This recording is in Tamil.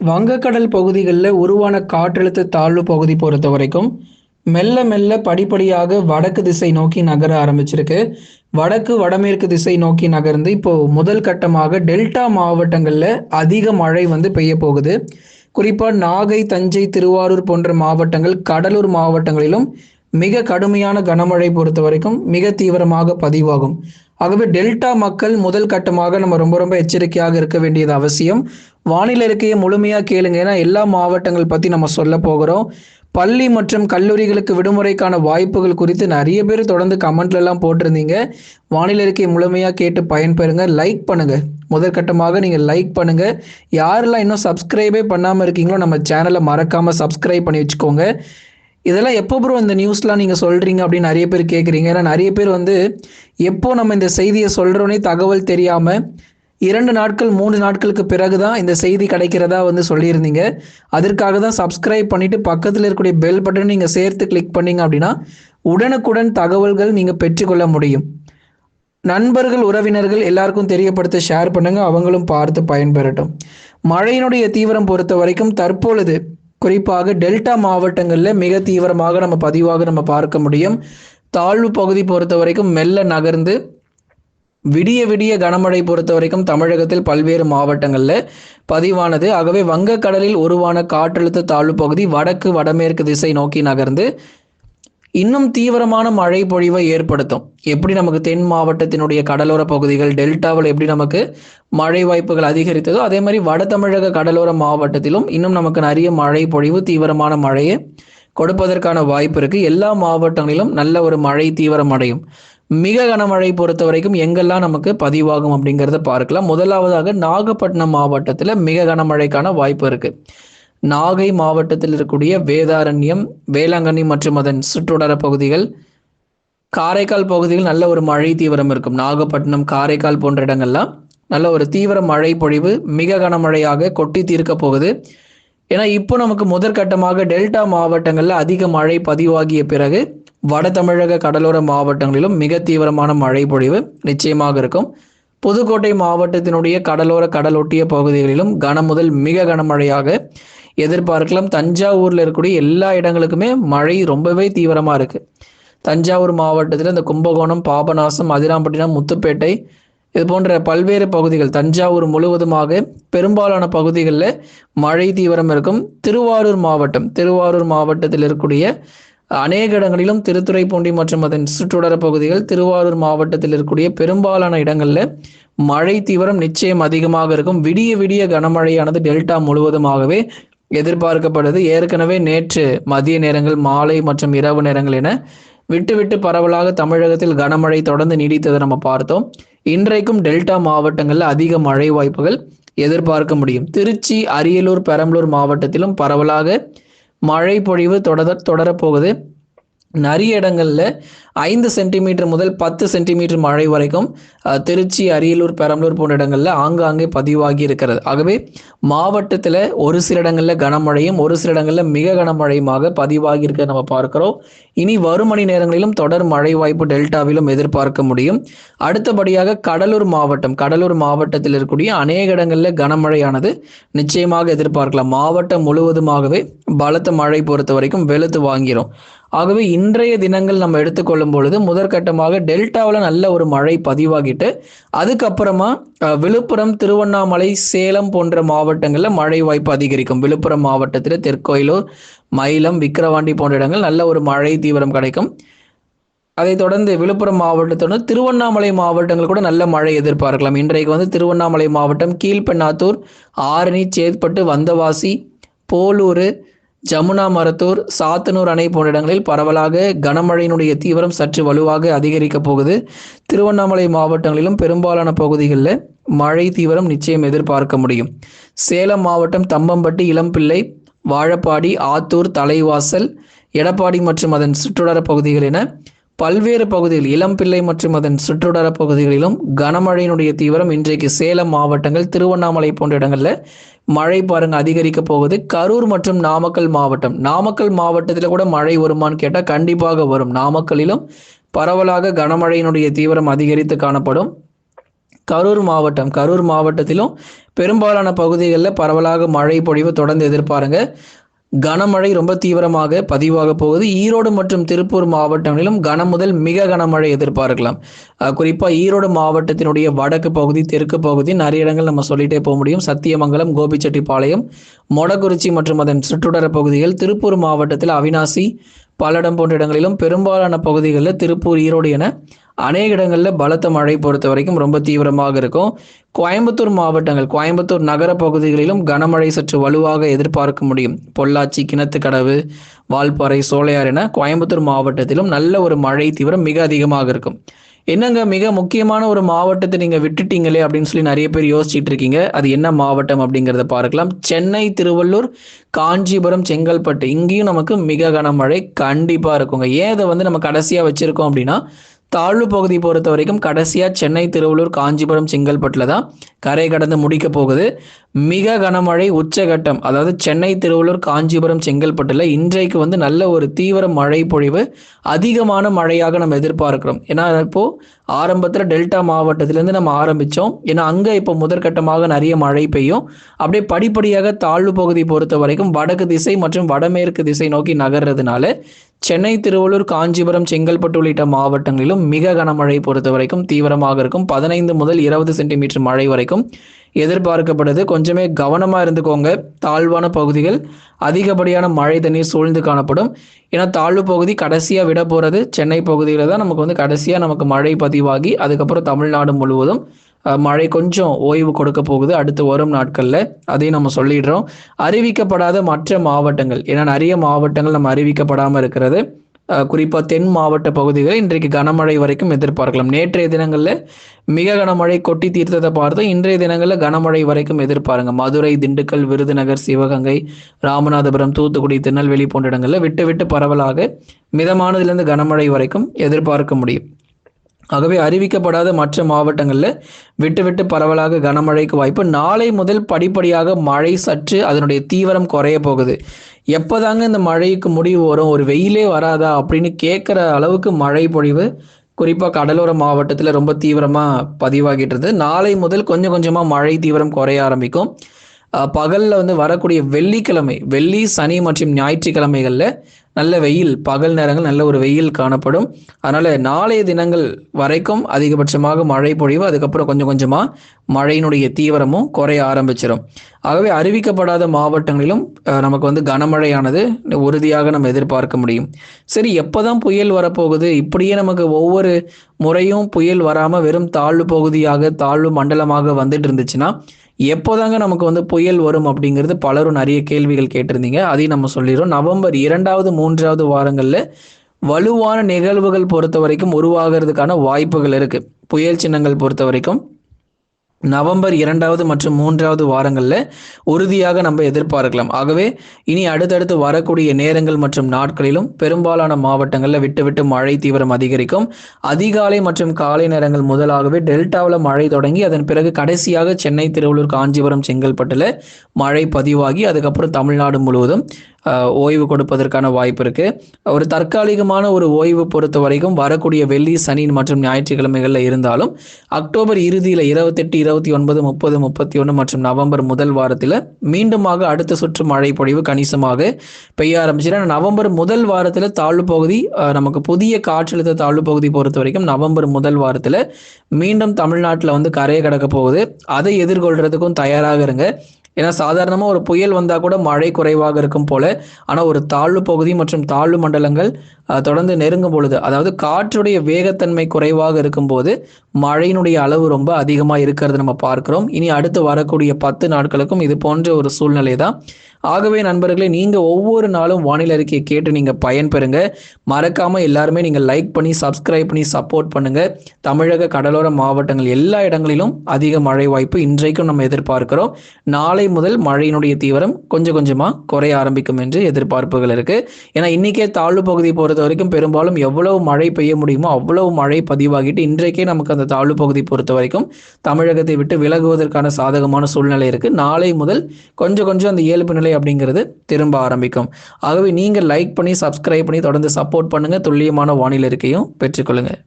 வங்கக்கடல் பகுதிகளில் உருவான காற்றழுத்த தாழ்வு பகுதி பொறுத்த வரைக்கும் மெல்ல மெல்ல படிப்படியாக வடக்கு திசை நோக்கி நகர ஆரம்பிச்சிருக்கு. வடக்கு வடமேற்கு திசை நோக்கி நகர்ந்து இப்போ முதல் கட்டமாக டெல்டா மாவட்டங்களில் அதிக மழை வந்து பெய்ய போகுது. குறிப்பாக நாகை தஞ்சை திருவாரூர் போன்ற மாவட்டங்கள் கடலூர் மாவட்டங்களிலும் மிக கடுமையான கனமழை பொறுத்த வரைக்கும் மிக தீவிரமாக பதிவாகும். ஆகவே டெல்டா மக்கள் முதல் கட்டமாக நம்ம ரொம்ப ரொம்ப எச்சரிக்கையாக இருக்க வேண்டியது அவசியம். வானிலை இருக்கையை முழுமையாக கேளுங்க. ஏன்னா எல்லா மாவட்டங்கள் பற்றி நம்ம சொல்ல போகிறோம். பள்ளி மற்றும் கல்லூரிகளுக்கு விடுமுறைக்கான வாய்ப்புகள் குறித்து நிறைய பேர் தொடர்ந்து கமெண்ட்ல எல்லாம் போட்டிருந்தீங்க. வானிலை இருக்கையை முழுமையாக கேட்டு பயன்பெறுங்க. லைக் பண்ணுங்க. முதற்கட்டமாக நீங்கள் லைக் பண்ணுங்க. யாரெல்லாம் இன்னும் சப்ஸ்கிரைபே பண்ணாமல் இருக்கீங்களோ நம்ம சேனலை மறக்காம சப்ஸ்கிரைப் பண்ணி வச்சுக்கோங்க. இதெல்லாம் எப்போ ப்ரோ இந்த நியூஸ்லாம் நீங்கள் சொல்கிறீங்க அப்படின்னு நிறைய பேர் கேட்குறீங்க ஏன்னா நிறைய பேர் வந்து எப்போ நம்ம இந்த செய்தியை சொல்கிறோன்னே தகவல் தெரியாமல் இரண்டு நாட்கள் மூணு நாட்களுக்கு பிறகு தான் இந்த செய்தி கிடைக்கிறதா வந்து சொல்லியிருந்தீங்க. அதற்காக தான் சப்ஸ்கிரைப் பண்ணிட்டு பக்கத்தில் இருக்கக்கூடிய பெல் பட்டன் நீங்கள் சேர்த்து கிளிக் பண்ணீங்க அப்படின்னா உடனுக்குடன் தகவல்கள் நீங்கள் பெற்றுக்கொள்ள முடியும். நண்பர்கள் உறவினர்கள் எல்லாருக்கும் தெரியப்படுத்த ஷேர் பண்ணுங்க. அவங்களும் பார்த்து பயன்பெறட்டும். மழையினுடைய தீவிரம் பொறுத்த வரைக்கும் தற்பொழுது குறிப்பாக டெல்டா மாவட்டங்களில் மிக தீவிரமாக நம்ம பதிவாக நம்ம பார்க்க முடியும். தாழ்வு பகுதி பொறுத்த வரைக்கும் மெல்ல நகர்ந்து விடிய விடிய கனமழை பொறுத்த வரைக்கும் தமிழகத்தில் பல்வேறு மாவட்டங்களில் பதிவானது. ஆகவே வங்கக்கடலில் உருவான காற்றழுத்த தாழ்வு பகுதி வடக்கு வடமேற்கு திசை நோக்கி நகர்ந்து இன்னும் தீவிரமான மழை பொழிவை ஏற்படுத்தும். எப்படி நமக்கு தென் மாவட்டத்தினுடைய கடலோர பகுதிகள் டெல்டாவில் எப்படி நமக்கு மழை வாய்ப்புகள் அதிகரித்ததோ அதே மாதிரி வட தமிழக கடலோர மாவட்டத்திலும் இன்னும் நமக்கு நிறைய மழை பொழிவு தீவிரமான மழையை கொடுப்பதற்கான வாய்ப்பு இருக்கு. எல்லா மாவட்டங்களிலும் நல்ல ஒரு மழை தீவிரம் அடையும். மிக கனமழை பொறுத்த வரைக்கும் எங்கெல்லாம் நமக்கு பதிவாகும் அப்படிங்கிறத பார்க்கலாம். முதலாவதாக நாகப்பட்டினம் மாவட்டத்தில் மிக கனமழைக்கான வாய்ப்பு இருக்குது நாகை மாவட்டத்தில் இருக்கக்கூடிய வேதாரண்யம் வேளாங்கண்ணி மற்றும் அதன் சுற்றுவட்டார பகுதிகள் காரைக்கால் பகுதியில் நல்ல ஒரு மழை தீவிரம் இருக்கும். நாகப்பட்டினம் காரைக்கால் போன்ற இடங்கள்லாம் நல்ல ஒரு தீவிர மழை பொழிவு மிக கனமழையாக கொட்டி தீர்க்க போகுது. ஏன்னா இப்போ நமக்கு முதற்கட்டமாக டெல்டா மாவட்டங்களில் அதிக மழை பதிவாகிய பிறகு வட தமிழக கடலோர மாவட்டங்களிலும் மிக தீவிரமான மழை பொழிவு நிச்சயமாக இருக்கும். புதுக்கோட்டை மாவட்டத்தினுடைய கடலோர கடலொட்டிய பகுதிகளிலும் கன முதல் மிக கனமழையாக எதிர்பார்க்கலாம். தஞ்சாவூர்ல இருக்கக்கூடிய எல்லா இடங்களுக்குமே மழை ரொம்பவே தீவிரமா இருக்கு. தஞ்சாவூர் மாவட்டத்தில் இந்த கும்பகோணம் பாபநாசம் அதிராம்பட்டினம் முத்துப்பேட்டை இது போன்ற பல்வேறு பகுதிகள் தஞ்சாவூர் முழுவதுமாக பெரும்பாலான பகுதிகளில் மழை தீவிரம் இருக்கும். திருவாரூர் மாவட்டம் திருவாரூர் மாவட்டத்தில் இருக்கக்கூடிய அநேக இடங்களிலும் திருத்துறைப்பூண்டி மற்றும் அதன் சுற்றுடர பகுதிகள் திருவாரூர் மாவட்டத்தில் இருக்கக்கூடிய பெரும்பாலான இடங்களில் மழை தீவிரம் நிச்சயம் அதிகமாக இருக்கும். விடிய விடிய கனமழையானது டெல்டா முழுவதுமாகவே எதிர்பார்க்கப்படுது. ஏற்கனவே நேற்று மதிய நேரங்கள் மாலை மற்றும் இரவு நேரங்கள் என விட்டு விட்டு பரவலாக தமிழகத்தில் கனமழை தொடர்ந்து நீடித்ததை நம்ம பார்த்தோம். இன்றைக்கும் டெல்டா மாவட்டங்களில் அதிக மழை வாய்ப்புகள் எதிர்பார்க்க முடியும். திருச்சி அரியலூர் பெரம்பலூர் மாவட்டத்திலும் பரவலாக மழை பொழிவு தொடர தொடரப்போகுது. நிறைய இடங்கள்ல ஐந்து சென்டிமீட்டர் முதல் பத்து சென்டிமீட்டர் மழை வரைக்கும் திருச்சி அரியலூர் பெரம்பலூர் போன்ற இடங்களில் ஆங்காங்கே பதிவாகி இருக்கிறது. ஆகவே மாவட்டத்தில் ஒரு சில இடங்களில் கனமழையும் ஒரு சில இடங்களில் மிக கனமழையுமாக பதிவாகி இருக்க நம்ம பார்க்கிறோம். இனி வரும் மணி நேரங்களிலும் தொடர் மழை வாய்ப்பு டெல்டாவிலும் எதிர்பார்க்க முடியும். அடுத்தபடியாக கடலூர் மாவட்டம் கடலூர் மாவட்டத்தில் இருக்கக்கூடிய அநேக இடங்களில் கனமழையானது நிச்சயமாக எதிர்பார்க்கலாம். மாவட்டம் முழுவதுமாகவே பலத்த மழை பொறுத்த வரைக்கும் வெளுத்து வாங்கிரும். ஆகவே இன்றைய தினங்கள் நம்ம எடுத்துக்கொள்ளும் பொழுது முதற்கட்டமாக டெல்டாவில் நல்ல ஒரு மழை பதிவாகிட்டு அதுக்கப்புறமா விழுப்புரம் திருவண்ணாமலை சேலம் போன்ற மாவட்டங்களில் மழை வாய்ப்பு அதிகரிக்கும். விழுப்புரம் மாவட்டத்தில் தெற்கோயிலூர் மயிலம் விக்கிரவாண்டி போன்ற இடங்கள் நல்ல ஒரு மழை தீவிரம் கிடைக்கும். அதைத் தொடர்ந்து விழுப்புரம் மாவட்டத்தோட திருவண்ணாமலை மாவட்டங்கள் கூட நல்ல மழை எதிர்பார்க்கலாம். இன்றைக்கு வந்து திருவண்ணாமலை மாவட்டம் கீழ்பெண்ணாத்தூர் ஆரணி சேத்பட்டு வந்தவாசி போலூர் ஜமுனா மரத்தூர் சாத்தனூர் அணை போன்ற இடங்களில் பரவலாக கனமழையினுடைய தீவிரம் சற்று வலுவாக அதிகரிக்கப் போகுது. திருவண்ணாமலை மாவட்டங்களிலும் பெரும்பாலான பகுதிகளில் மழை தீவிரம் நிச்சயம் எதிர்பார்க்க முடியும். சேலம் மாவட்டம் தம்பம்பட்டி இளம்பிள்ளை வாழப்பாடி ஆத்தூர் தலைவாசல் எடப்பாடி மற்றும் அதன் சுற்றுவட்டார பகுதிகள் என பல்வேறு பகுதிகள் இளம்பிள்ளை மற்றும் அதன் சுற்றுடர பகுதிகளிலும் கனமழையினுடைய தீவிரம் இன்றைக்கு சேலம் மாவட்டங்கள் திருவண்ணாமலை போன்ற இடங்களில் மழை பாருங்க அதிகரிக்க போகுது. கரூர் மற்றும் நாமக்கல் மாவட்டம். நாமக்கல் மாவட்டத்தில் கூட மழை வருமான்னு கேட்டால் கண்டிப்பாக வரும். நாமக்கலிலும் பரவலாக கனமழையினுடைய தீவிரம் அதிகரித்து காணப்படும். கரூர் மாவட்டம். கரூர் மாவட்டத்திலும் பெரும்பாலான பகுதிகளில் பரவலாக மழை பொழிவு தொடர்ந்து எதிர்பாருங்க. கனமழை ரொம்ப தீவிரமாக பதிவாக போகுது. ஈரோடு மற்றும் திருப்பூர் மாவட்டங்களிலும் கன முதல் மிக கனமழை எதிர்பார்க்கலாம். குறிப்பாக குறிப்பா ஈரோடு மாவட்டத்தினுடைய வடக்கு பகுதி தெற்கு பகுதி நிறைய இடங்கள் நம்ம சொல்லிட்டே போக முடியும். சத்தியமங்கலம் கோபிச்செட்டிப்பாளையம் மொடக்குறிச்சி மற்றும் அதன் சுற்றுடர பகுதிகள் திருப்பூர் மாவட்டத்தில் அவினாசி பல்லடம் போன்ற இடங்களிலும் பெரும்பாலான பகுதிகளில் திருப்பூர் ஈரோடு என அநேக இடங்களில் பலத்த மழை பொறுத்த வரைக்கும் ரொம்ப தீவிரமாக இருக்கும். கோயம்புத்தூர் மாவட்டங்கள் கோயம்புத்தூர் நகர பகுதிகளிலும் கனமழை சற்று வலுவாக எதிர்பார்க்க முடியும். பொள்ளாச்சி கிணத்துக்கடவு வால்பாறை சோலையார் என கோயம்புத்தூர் மாவட்டத்திலும் நல்ல ஒரு மழை தீவிரம் மிக அதிகமாக இருக்கும். என்னங்க மிக முக்கியமான ஒரு மாவட்டத்தை நீங்க விட்டுட்டீங்களே அப்படின்னு சொல்லி நிறைய பேர் யோசிச்சுட்டு இருக்கீங்க. அது என்ன மாவட்டம் அப்படிங்கிறத பார்க்கலாம். சென்னை திருவள்ளூர் காஞ்சிபுரம் செங்கல்பட்டு இங்கேயும் நமக்கு மிக கனமழை கண்டிப்பா இருக்குங்க. ஏன் இதை வந்து நம்ம கடைசியா வச்சிருக்கோம் அப்படின்னா தாழ்வு பகுதி பொறுத்த வரைக்கும் கடைசியாக சென்னை திருவள்ளூர் காஞ்சிபுரம் செங்கல்பட்டில் தான் கரை கடந்து முடிக்க போகுது. மிக கனமழை உச்சகட்டம் அதாவது சென்னை திருவள்ளூர் காஞ்சிபுரம் செங்கல்பட்டுல இன்றைக்கு வந்து நல்ல ஒரு தீவிர மழை பொழிவு அதிகமான மழையாக நம்ம எதிர்பார்க்கிறோம். ஏன்னா இப்போ ஆரம்பத்துல டெல்டா மாவட்டத்திலேருந்து நம்ம ஆரம்பிச்சோம். ஏன்னா அங்க இப்போ முதற்கட்டமாக நிறைய மழை பெய்யும். அப்படியே படிப்படியாக தாழ்வு பகுதி பொறுத்த வரைக்கும் வடக்கு திசை மற்றும் வடமேற்கு திசை நோக்கி நகர்றதுனால சென்னை திருவள்ளூர் காஞ்சிபுரம் செங்கல்பட்டு உள்ளிட்ட மாவட்டங்களிலும் மிக கனமழை பொறுத்த வரைக்கும் தீவிரமாக இருக்கும். பதினைந்து முதல் இருபது சென்டிமீட்டர் மழை வரைக்கும் எதிர்பார்க்கப்படுது. கொஞ்சமே கவனமாக இருந்துக்கோங்க. தாழ்வான பகுதிகள் அதிகப்படியான மழை தண்ணீர் சூழ்ந்து காணப்படும். ஏன்னா தாழ்வு பகுதி கடைசியாக விட போகிறது சென்னை பகுதியில் தான் நமக்கு வந்து கடைசியாக நமக்கு மழை பதிவாகி அதுக்கப்புறம் தமிழ்நாடு முழுவதும் மழை கொஞ்சம் ஓய்வு கொடுக்க போகுது அடுத்து வரும் நாட்களில். அதையும் நம்ம சொல்லிடுறோம். அறிவிக்கப்படாத மற்ற மாவட்டங்கள் ஏன்னா நிறைய மாவட்டங்கள் நம்ம அறிவிக்கப்படாமல் இருக்கிறது. குறிப்பாக தென் மாவட்ட பகுதிகளில் இன்றைக்கு கனமழை வரைக்கும் எதிர்பார்க்கலாம். நேற்றைய தினங்களில் மிக கனமழை கொட்டி தீர்த்ததை பார்த்து இன்றைய தினங்களில் கனமழை வரைக்கும் எதிர்பாருங்க. மதுரை திண்டுக்கல் விருதுநகர் சிவகங்கை ராமநாதபுரம் தூத்துக்குடி திருநெல்வேலி போன்ற இடங்களில் விட்டு விட்டு பரவலாக மிதமானதிலிருந்து கனமழை வரைக்கும் எதிர்பார்க்க முடியும். ஆகவே அறிவிக்கப்படாத மற்ற மாவட்டங்களில் விட்டு விட்டு பரவலாக கனமழைக்கு வாய்ப்பு. நாளை முதல் படிப்படியாக மழை சற்று அதனுடைய தீவிரம் குறைய போகுது. எப்போதாங்க இந்த மழைக்கு முடிவு வரும்? ஒரு வெயிலே வராதா? அப்படின்னு கேட்குற அளவுக்கு மழை பொழிவு குறிப்பாக கடலோர மாவட்டத்தில் ரொம்ப தீவிரமாக பதிவாகிட்டு இருந்தது நாளை முதல் கொஞ்சம் கொஞ்சமாக மழை தீவிரம் குறைய ஆரம்பிக்கும். பகலில் வந்து வரக்கூடிய வெள்ளிக்கிழமை வெள்ளி சனி மற்றும் ஞாயிற்றுக்கிழமைகளில் நல்ல வெயில் பகல் நேரங்கள் நல்ல ஒரு வெயில் காணப்படும். அதனால் நாளைய தினங்கள் வரைக்கும் அதிகபட்சமாக மழை பொழிவு அதுக்கப்புறம் கொஞ்சம் கொஞ்சமாக மழையினுடைய தீவிரமும் குறைய ஆரம்பிச்சிடும் ஆகவே அறிவிக்கப்படாத மாவட்டங்களிலும் நமக்கு வந்து கனமழையானது உறுதியாக நம்ம எதிர்பார்க்க முடியும். சரி எப்போதான் புயல் வரப்போகுது? இப்படியே நமக்கு ஒவ்வொரு முறையும் புயல் வராமல் வெறும் தாழ்வு பகுதியாக தாழ்வு மண்டலமாக வந்துட்டு இருந்துச்சுன்னா எப்போதாங்க நமக்கு வந்து புயல் வரும் அப்படிங்கிறது பலரும் நிறைய கேள்விகள் கேட்டிருந்தீங்க. அதையும் நம்ம சொல்லிடுறோம். நவம்பர் இரண்டாவது மூன்றாவது வாரங்களில் வலுவான நிகழ்வுகள் பொறுத்த வரைக்கும் உருவாகிறதுக்கான வாய்ப்புகள் இருக்கு. புயல் சின்னங்கள் பொறுத்த வரைக்கும் நவம்பர் இரண்டாவது மற்றும் மூன்றாவது வாரங்களில் உறுதியாக நம்ம எதிர்பார்க்கலாம். ஆகவே இனி அடுத்தடுத்து வரக்கூடிய நேரங்கள் மற்றும் நாட்களிலும் பெரும்பாலான மாவட்டங்களில் விட்டுவிட்டு மழை தீவிரம் அதிகரிக்கும். அதிகாலை மற்றும் காலை நேரங்கள் முதலாகவே டெல்டாவில் மழை தொடங்கி அதன் பிறகு கடைசியாக சென்னை திருவள்ளூர் காஞ்சிபுரம் செங்கல்பட்டில் மழை பதிவாகி அதுக்கப்புறம் தமிழ்நாடு முழுவதும் ஓய்வு கொடுப்பதற்கான வாய்ப்பு இருக்கு. ஒரு தற்காலிகமான ஒரு ஓய்வு பொறுத்த வரைக்கும் வரக்கூடிய வெள்ளி சனி மற்றும் ஞாயிற்றுக்கிழமைகளில் இருந்தாலும் அக்டோபர் இறுதியில் இருபத்தெட்டு இருபத்தி ஒன்பது முப்பது முப்பத்தி ஒன்று மற்றும் நவம்பர் முதல் வாரத்தில் மீண்டுமாக அடுத்த சுற்று மழை பொழிவு கணிசமாக பெய்ய ஆரம்பிச்சிடும் நவம்பர் முதல் வாரத்தில் தாழ்வு பகுதி நமக்கு புதிய காற்றழுத்த தாழ்வு பகுதி பொறுத்த வரைக்கும் நவம்பர் முதல் வாரத்தில் மீண்டும் தமிழ்நாட்டில் வந்து கரையை கடக்க போகுது. அதை எதிர்கொள்றதுக்கும் தயாராக இருங்க. ஏன்னா சாதாரணமாக ஒரு புயல் வந்தால் கூட மழை குறைவாக இருக்கும் போல ஆனால் ஒரு தாழ்வு பகுதி மற்றும் தாழ்வு மண்டலங்கள் தொடர்ந்து நெருங்கும் பொழுது அதாவது காற்றுடைய வேகத்தன்மை குறைவாக இருக்கும்போது மழையினுடைய அளவு ரொம்ப அதிகமாக இருக்கிறது நம்ம பார்க்கிறோம். இனி அடுத்து வரக்கூடிய பத்து நாட்களுக்கும் இது போன்ற ஒரு சூழ்நிலை தான் ஆகவே நண்பர்களே நீங்க ஒவ்வொரு நாளும் வானிலை அறிக்கையை கேட்டு நீங்க பயன்பெறுங்க. மறக்காம எல்லாருமே நீங்க லைக் பண்ணி சப்ஸ்கிரைப் பண்ணி சப்போர்ட் பண்ணுங்க. தமிழக கடலோர மாவட்டங்கள் எல்லா இடங்களிலும் அதிக மழை வாய்ப்பு இன்றைக்கும் நம்ம எதிர்பார்க்கிறோம். நாளை முதல் மழையினுடைய தீவிரம் கொஞ்சம் கொஞ்சமா குறைய ஆரம்பிக்கும் என்று எதிர்பார்ப்புகள் இருக்கு. ஏன்னா இன்னைக்கே தாழ்வு பகுதி பொறுத்த வரைக்கும் பெரும்பாலும் எவ்வளவு மழை பெய்ய முடியுமோ அவ்வளவு மழை பதிவாகிட்டு இன்றைக்கே நமக்கு அந்த தாழ்வு பகுதி பொறுத்த வரைக்கும் தமிழகத்தை விட்டு விலகுவதற்கான சாதகமான சூழ்நிலை இருக்கு. நாளை முதல் கொஞ்சம் கொஞ்சம் அந்த இயல்பு நிலை அப்படிங்கிறது திரும்ப ஆரம்பிக்கும். ஆகவே நீங்க லைக் பண்ணி சப்ஸ்கிரைப் பண்ணி தொடர்ந்து சப்போர்ட் பண்ணுங்க. துல்லியமான வானிலை இருக்கையும் பெற்றுக்கொள்ளுங்க.